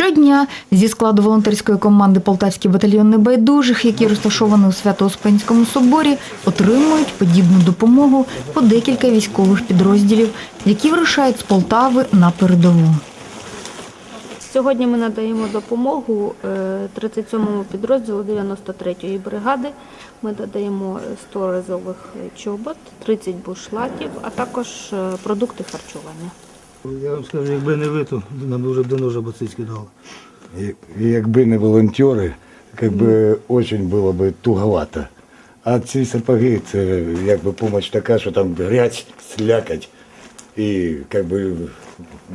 Щодня зі складу волонтерської команди Полтавський батальйон небайдужих, який розташований у Свято-Успенському соборі, отримують подібну допомогу по декілька військових підрозділів, які вирушають з Полтави на передову. Сьогодні ми надаємо допомогу е, 37-му підрозділу 93-ї бригади. Ми надаємо 100 разових чобот, 30 бушлатів, а також е, продукти харчування. Я вам скажу, якби не ви, то нам би вже давно жаботицьки дали. І- і Якби не волонтери, якби очень було б туговато. А ці сапоги це якби допомога така, що там грязь, слякоть. І якби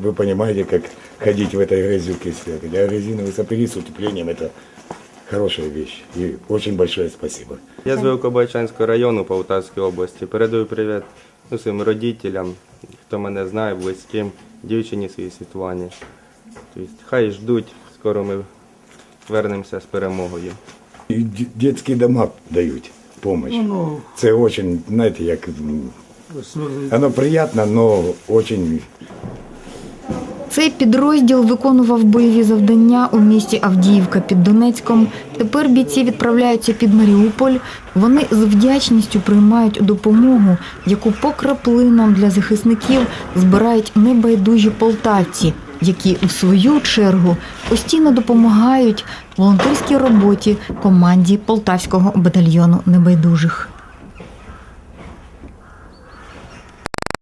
ви розумієте, як ходити в этой грязюке слякоть. А резиновые сапоги с утеплением это хорошая вещь. И очень большое спасибо. Я з Великобайчанського району Полтавської області. Передаю привіт усім родителям, хто мене знає, близьким, дівчині своїй Світлані. Тобто, хай ждуть, скоро ми вернемося з перемогою. І д- дома дають допомогу. Ну, Це дуже, знаєте, як ну, оно приємно, але очень Цей підрозділ виконував бойові завдання у місті Авдіївка під Донецьком. Тепер бійці відправляються під Маріуполь. Вони з вдячністю приймають допомогу, яку по краплинам для захисників збирають небайдужі полтавці, які в свою чергу постійно допомагають волонтерській роботі команді полтавського батальйону небайдужих.